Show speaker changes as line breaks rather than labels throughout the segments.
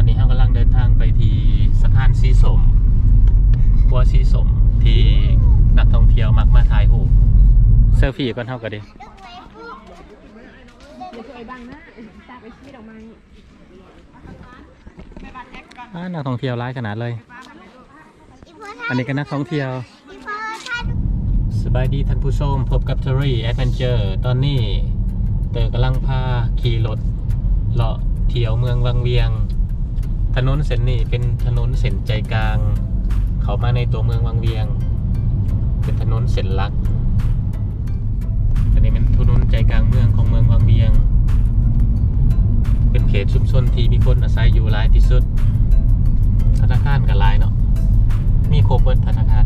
อนนี้เรากำลังเดินทางไปที่สถานสีสมกัวสีสมที่นักท่องเที่ยวมักมาถ่ายรูปเซลฟี่ก่อนเท่ากันดิ
เดี๋ยวตัวไอ้บังนะตาไปชี้ดอกไม้
อ่านักท่องเที่ยวร้ายขนาดเลย อันนี้ก็นักท่องเที่ยว สบายดีท่านผู้ชมพบกับ t o r y Adventure ตอนนี้เตอกำลังพาขี่รถเลาะเที่ยวเมืองวังเวียง ถนนเส้นนี้เป็นถนนเส้นใจกลาง เขามาในตัวเมืองวังเวียง เป็นถนนเส้นหลัก อันนี้เป็นถนนใจกลางเมืองของเมืองวังเวียง เป็นเขตชุมชนที่มีคนอาศัยอยู่หลายที่สุด ธนาคารกับหลายเนาะ มีครบเบิดธนาคาร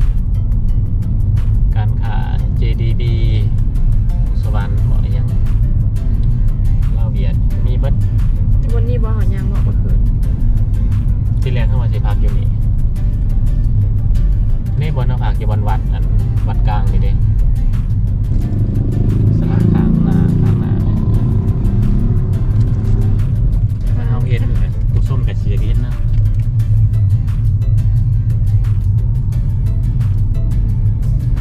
การค้า JDB สวรรค์บ่อยังลาเวียดมีเบิด
วันนี้บ่หอยางบอกเมื่อคืน
แรกเข้ามาสิพักอยู่นี่นี่บนเอาพักอยู่บนวัดอันวัดกลางนี่เด้สลาข้างหน้าข้างหน้ามันเอาเห็นเลยผู้ส้มกับเชียร์กินนะ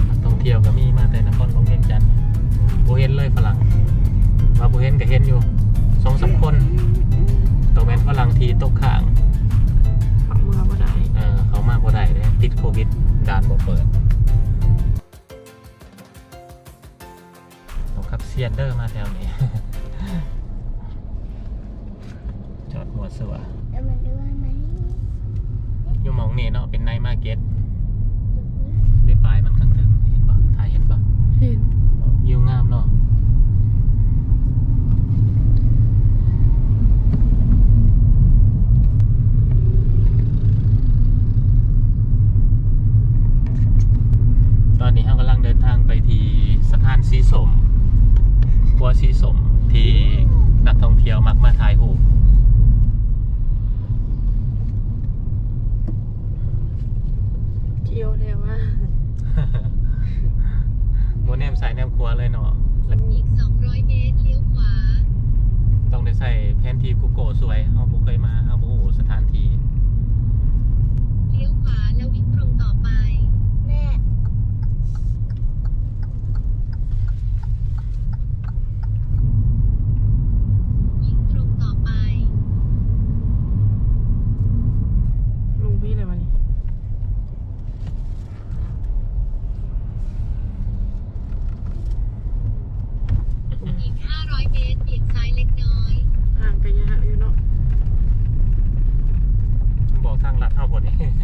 นักท่องเที่ยวก็มีมาแต่นครหลวงเวียงจันทน์โบเห็นเลยฝรั่งมาโบเห็นก็เห็นอยู่ สถานสีสมกัวสีสมที่นักท่องเที่ยวมักมาถ่ายรูป
เกี่ยวแท้ว่า
โมเนมสายแนมครัวเลยเนาะ
อีก 200 เมตรเลี้ยวขวา
ต้องได้ใส่แผนที่กูโกสวยเฮาบ่เคยมาเ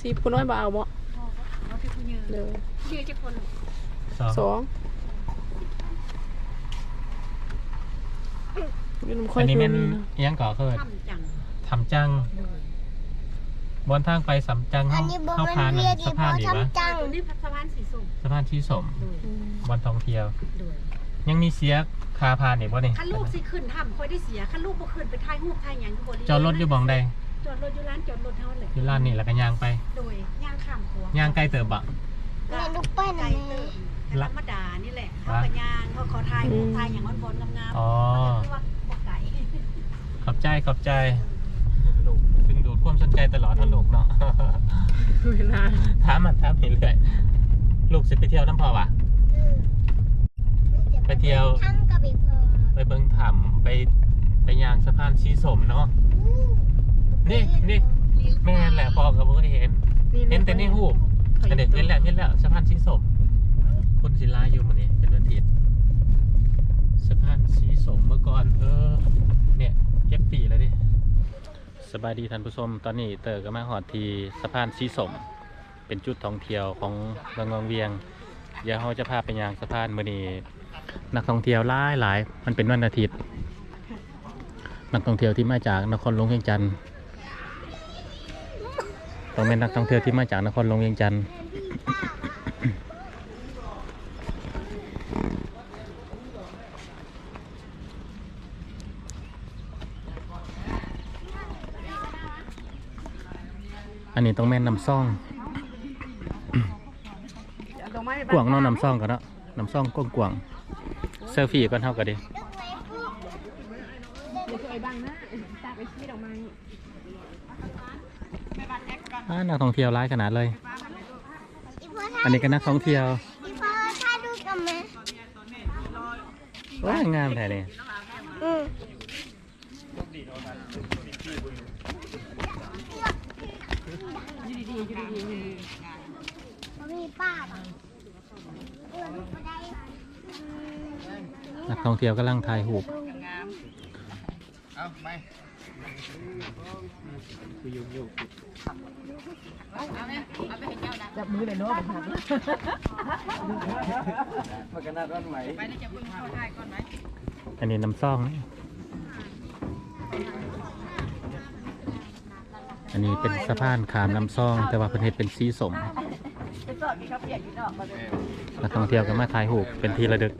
ส
องคนสี่ผู้น้อยบ่เอาบ่
เอาที่ผู้เยือ
เลย
เยือจะคน
สอง
สองอยู่น้ำค่อ
อั
ย
นนี้
คื
แม่
น
น
นี้นะ
อิหยังก่อเคิด
ทำจัง
ทำจังบนทางไปสำจัง
อั
เฮาน
นี้บน
เข้า
มัน
พาน
เรียก
สะพานดีวะ
ทำจัง
ตัวนี้พัฒนานสีส้ม
สะพานที่สม
โดย
อืม
บนท่องเที่ยว
โดย
ยังมีเสียคาพานอีกบ่นี่
คันลูกสิขึ้นทำค่อยได้เสียคันลูกบ่ขึ้นไปถ่ายรูปถ่ายหยังอยู่บริ
จอดรถอยู่บ่องใด
จอดรถอยู่ร้านจอดรถเท่านั้นเลย
อยู่ร้านนี่แล้วก็ย่างไป
โดยย่างข้ามขัว
ย่างใกล้เติบบ่
แม่ลูกเปิ้ล
ไกล
นะ
เติ
แม่
มธรรมดานี่แหละเขาก็ย่างเขาขอถ่ายรูปถ่ายอย่างบนๆงามๆ
อ๋อ
เพราะว่าบ่ไก่
ขอบใจขอบใจลูกดึงดูดความสนใจตลอดนะลูกเนาะ
เวลา
ถามมันถามไปเรื่อยลูกสิไปเที่ยวน้ำพอวะไปเที่ยว
ทั้งกับอีกพอ
ไปเบิ่งถ้ำไปไปย่างสะพานชีสมเนาะ นี่นี่แม่นแหละพ่อกับพ่อเห็น เห็นแต่ในหูปอันนี้เห็นแล้วเห็นแล้วสะพานสีสมคนศิลาอยู่มันนี่เป็นวันอาทิตย์สะพานสีสมเมื่อก่อนเออเนี่ยเก็บปีแล้วดิสบายดีท่านผู้ชมตอนนี้เตอร์ก็มาหอดทีสะพานสีสม เป็นจุดท่องเที่ยวของเมืองวังเวียงเดี๋ยวเราจะพาไปยางสะพานมื้อนี้นักท่องเที่ยวหลายหลายมันเป็นวันอาทิตย์ นักท่องเที่ยวที่มาจากนครหลวงเวียงจันทร์ ต้องเป็นนักท่องเที่ยวที่มาจากนครหลวงเวียงจันทร์อันนี้ต้องแม่นนำซ่อง
ตรงไม้
กวางเนาะนำซ่องกันเนาะนำซ่องกวางกวางๆเซลฟี่ก่อนเท่ากันดิ
เดี๋ยวเคยบังนะตาไปชี้ดอกไม้
อ่านักท่องเที่ยวร้ายขนาดเลย
อีพ่อ
อันนี้ก็นักท่องเที่ยว
อีพ่อถ่ายรูปกับแม่
ว้างามแท้เลย
อืมเขามีป้าป่ะเออลูกบ่ได้อืม
นักท่องเที่ยวกำลังถ่ายรูป
จับมือเลยเนาะผมถาม
อันนี้น้ำซองอันนี้เป็นสะพานขามน้ำซอง แต่ว่าประเทศเป็นสีสมนักท่องเที่ยวก็มาถ่ายรูปเป็นทีระลึก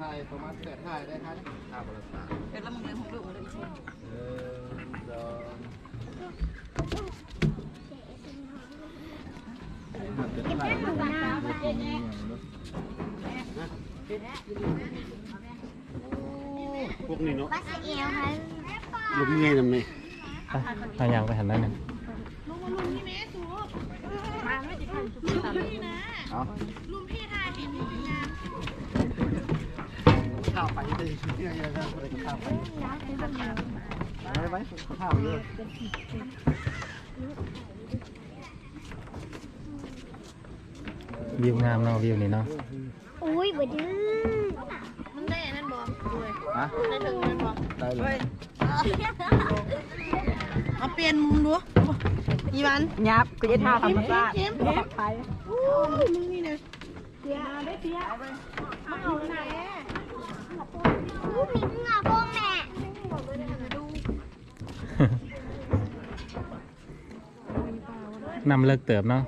ถ่ายประมาณแปดถ่ายได้ครับถ่ายบริษัท
เดี๋ยวเรามึงเดินของลูกมึงเดินอีกที
เออเดี๋ยวพวกนี้เนาะ
ป้าเอลค่ะ
ลุงไงทำไง
ไปพายางไปหันนั่นนึง
เอา ข้าวไปได้เยอะๆนะคนก็ข้าวไปไปไปข้าวเยอะ
วิวงามเนาะวิวนี่เนาะ
อุ้ยบดื้อ
มันได้นั่นบอมด้วย
ฮะ
ได้ถึงนั่นบอม
ได้เลย
เอาเปลี่ยนมุมดูอีวันยับก็จะท่าธรรมชาติไป
อู้มีเอาไหน งื่อพวกแม่
นำเลิกเติบเนาะ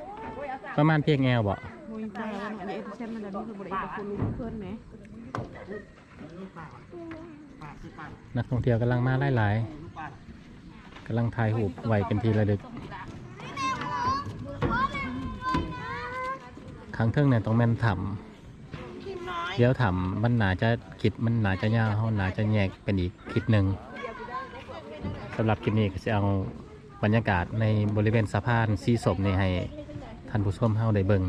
ประมาณเพียงแอลบ่
มุยตาแล้วเนาะเอ็ดเชนมันจะมีคนบริเวณคนรู้เพื่อนไหม
นักท่องเที่ยวกำลังมาหลายๆกำลังถ่ายรูปไว้เป็นที่ระลึกครั้งเทิงเนี่ยต้องแม่นถ่ำ เดี๋ยวถ่ำมันหนาจะคลิปมันหนาจะยาวหนาจะแยกเป็นอีกคลิปหนึ่งสำหรับคลิปนี้ก็จะเอาบรรยากาศในบริเวณสะพานสีสมนี่ให้ท่านผู้ชมเฮาได้เบิ่ง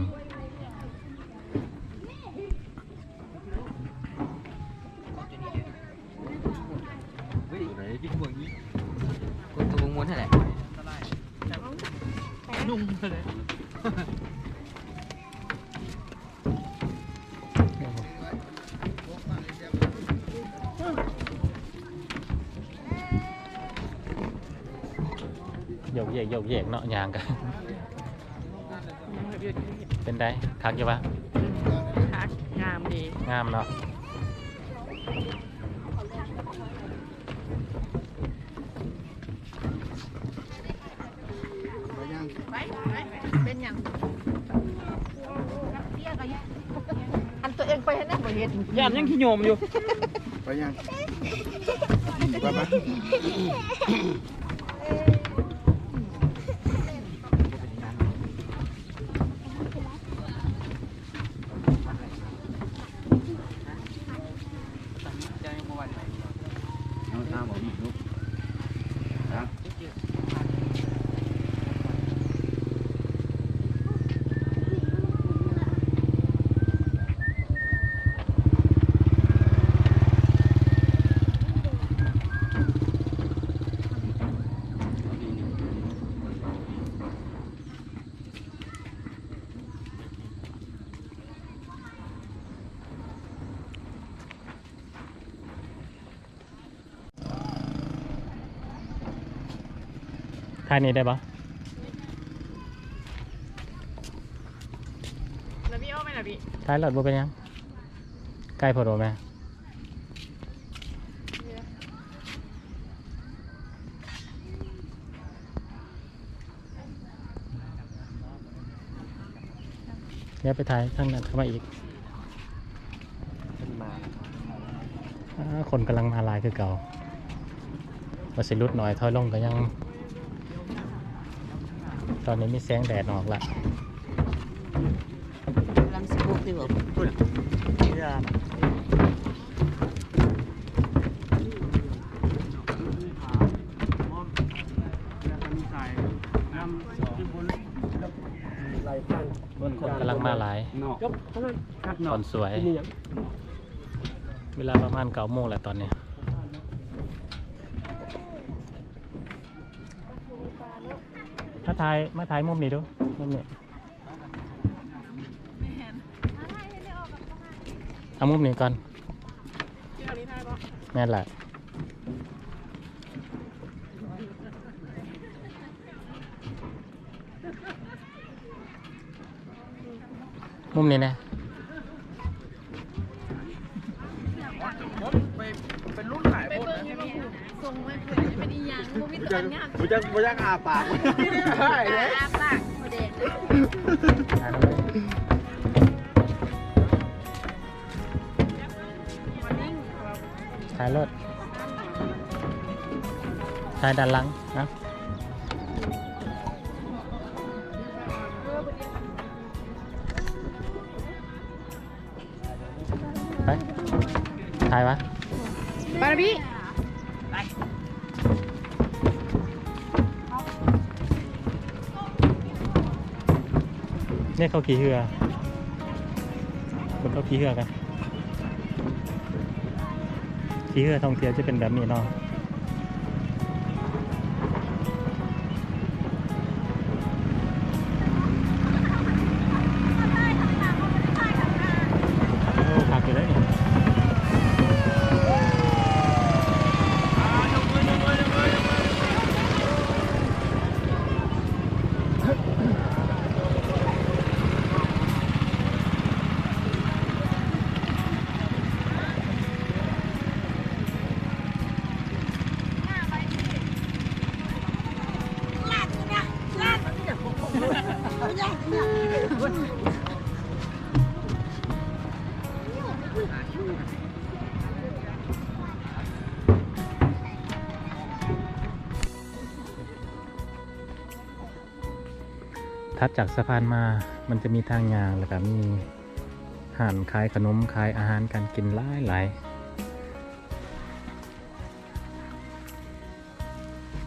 นตัวม้วนเท่าไหร่
โย ยกโยกเยกเนาะยางกัน
ยังแบบอยู่ที่
เป็นได้คักอยู่ปะ
ทักงามดี
งามเนาะ
ไปยัง
เป็นอย่างอันตัวเองไปให้แน่บ่เห็น
ยามยังขี้โยมอยู่
ไปยังไปไป ท่านี้ได้ปะแล้วพี่เอา
ไหมล่ะพี่ท้ายหลอดบัเป็นยังใกล้พอดไหมเนี่ยไปถ่ายข้างนั้นเข้ามาอีกคนกำลังมาลายคือเก่าวัสดุหน่อยถอยลงก็ยัง อนนี้มีแสงแดดออกละ
ลังสิบุกดีบ่
เนี่ย
คนกำลังมาหลาย
จบเท่านั้นคัด
ตอนสวย
ที่นี่ยัง
เวลาประมาณเก้าโมงแหละตอนเนี้ยมา ถ่ายมาถ่ายมุมนี้ดูมุมนี้เอามุมนี้ก่อนแม่นแหละมุมนี้นะ
จะบุจักบุจักอาปากใช่เลย
ถ่ายมาเลถ่ายรถถ่ายด้านหลังนะ เนี่ยเขาขี่เรือคนเขาขี่เรือกันขี่เรือท่องเที่ยวจะเป็นแบบนี้เนาะ ถัดจากสะพานมามันจะมีทางยางแล้วก็มีห่านขายขนมขายอาหารการกินหลายหลาย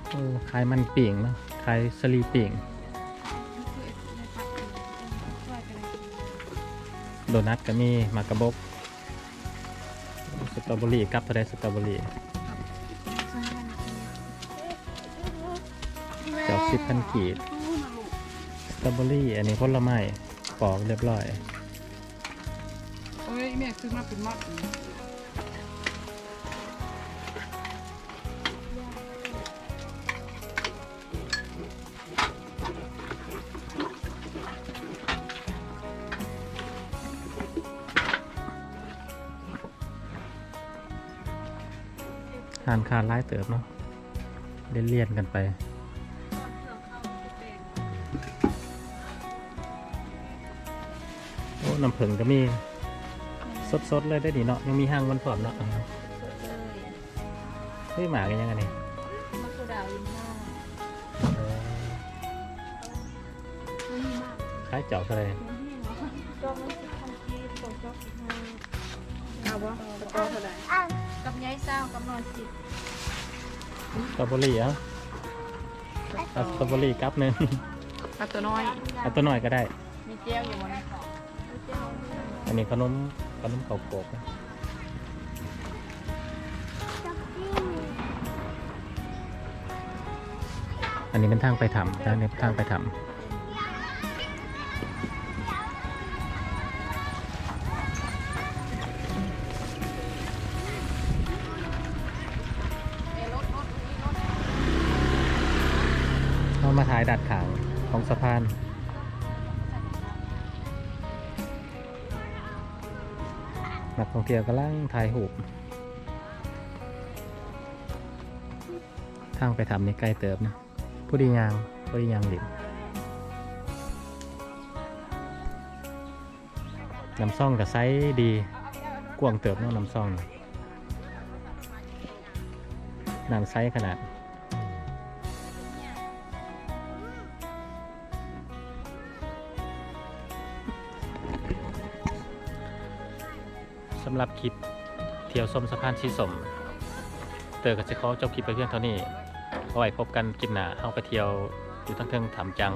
โอ้ขายมันปิ่งเนาะขายสลีปิ่งโดนัทก็มีมากระบกสตรอเบอรี่กับทะเลสตรอเบอรี่จอกสิบพันกีดส ตรอเบอรี่ อันนี้ผลไม้ปอกเรียบร้อย
โอ้ยแม่ซื้อมาเป็นมัด
หานคาร้ายเติบเนาะเลี่ยนเลียนๆกันไป น้ำผึ้งก็มีสดๆเลยได้ดีเนาะยังมีห้างมันผอมเนาะเฮ้ยหมากันยังไงนี่เออคล้ายเจาะอะไร
เอาบ่ตะกอเท่าไหร่
กับยายเศร้ากับนอนสิ
สตรอเบอรี่เหรอะเอาสตรอเบอรี่กับหนึ่ง
เอาตัวน้อย
เอาตัวหน่อยก็ได้
มีเจียวอยู่บน
อันนี้ขนมขนมข้าวโพดนะอันนี้เป็นทางไปถ้ำทางนี้ทางไปถ้ำเรามาถ่ายดัดขางของสะพาน นักท่องเที่ยวกำลังถ่ายรูปทางไปทำนี่ไกล้เติบนะผู้ดียางผู้ดียางหลิมน้ำซ่องกับไซส์ดีกว้างเติบเนาะน้ำซ่องนี่น้ำไซส์ขนาดำหรับคลิปเที่ยวส้มสะพานชีสม เตอร์กับเจะขอจบคลิปไปเพียงเท่านี้เอาไว้พบกันคลิปหน้าเอาไปเที่ยวอยู่ทั้งเทิงถามจัง